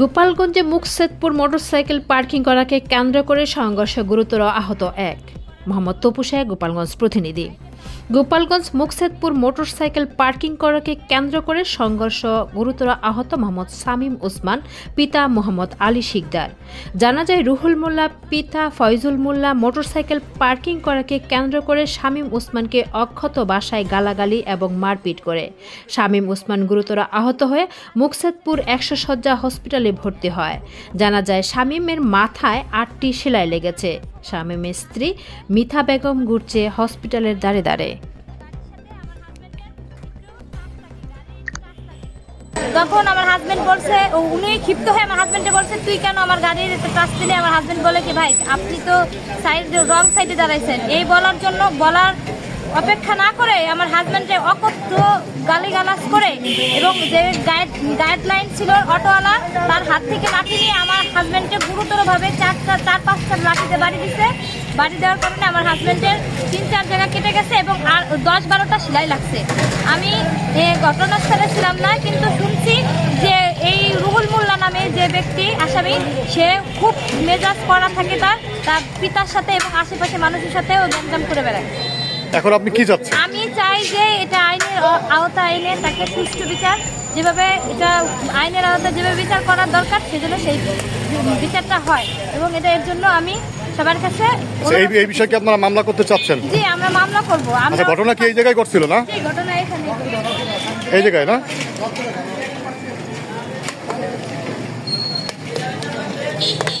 গোপালগঞ্জে Muksudpur motorcycle parking করাকে কেন্দ্র করে সংঘর্ষে গুরুতর আহত এক। মোহাম্মদ তপুসায় গোপালগঞ্জ প্রতিনিধি। গোপালগঞ্জ মুকসেদপুর মোটরসাইকেল পার্কিং করাকে কেন্দ্র করে সংঘর্ষ, গুরুতর আহত মোহাম্মদ সামিম ওসমান, পিতা মোহাম্মদ আলী শিকদার। জানা যায়, রুহুল মোল্লা, পিতা ফয়জুল মোল্লা মোটরসাইকেল পার্কিং করাকে কেন্দ্র করে শামীম ওসমানকে অক্ষত বাসায় গালাগালি এবং মারপিট করে। শামীম ওসমান গুরুতর আহত হয়ে মুকসেদপুর একশো শয্যা হসপিটালে ভর্তি হয়। জানা যায় শামীমের মাথায় আটটি সেলাই লেগেছে। শামীমের স্ত্রী মিথা বেগম ঘুরছে হসপিটালের দাঁড়ে দাঁড়ে। তখন আমার হাজবেন্ড বলছে উনি ক্ষিপ্ত হয়ে আমার হাজবেন্ডে বলছে, তুই কেন আমার গাড়ির টাচ দিলে? আমার হাজবেন্ড বলে কি, ভাই, আপনি তো সাইড রং সাইডে দাঁড়াইছেন। এই বলার জন্য বলার অপেক্ষা না করে আমার হাজবেন্ডে অকথ্য গালিগালাজ করে এবং যে গাইড গাইডলাইন ছিল অটোওয়ালা তার হাত থেকে লাঠি নিয়ে আমার হাজব্যান্ডকে গুরুতরভাবে চারটা চার পাঁচটা লাঠিতে বাড়ি দিছে। বাড়ি দেওয়ার কারণে আমার হাজব্যান্ডের তিন চার জায়গা কেটে গেছে এবং আর দশ বারোটা সেলাই লাগছে। আমি ঘটনাস্থলে ছিলাম না কিন্তু শুনছি যে এই রুহুল মোল্লা নামে যে ব্যক্তি আসামি সে খুব মেজাজ করা থাকে তার তার পিতার সাথে এবং আশেপাশে মানুষের সাথে ও দমদম করে বেড়ায়। এখন আপনি কি চাচ্ছেন? আমি চাই যে এটা আইনের আওতা আইনে তাকে সুষ্ঠু বিচার যেভাবে এটা আইনের আওতায় যেভাবে বিচার করার দরকার সেজন্য সেই বিচারটা হয়। এবং এটা এর জন্য আমি সবার কাছে আচ্ছা, এই এই বিষয়ে কি আপনারা মামলা করতে চাচ্ছেন? জি আমরা মামলা করব। আমরা আচ্ছা ঘটনা কি এই জায়গায় করছিল না? ঘটনা এখানে এই জায়গায় না?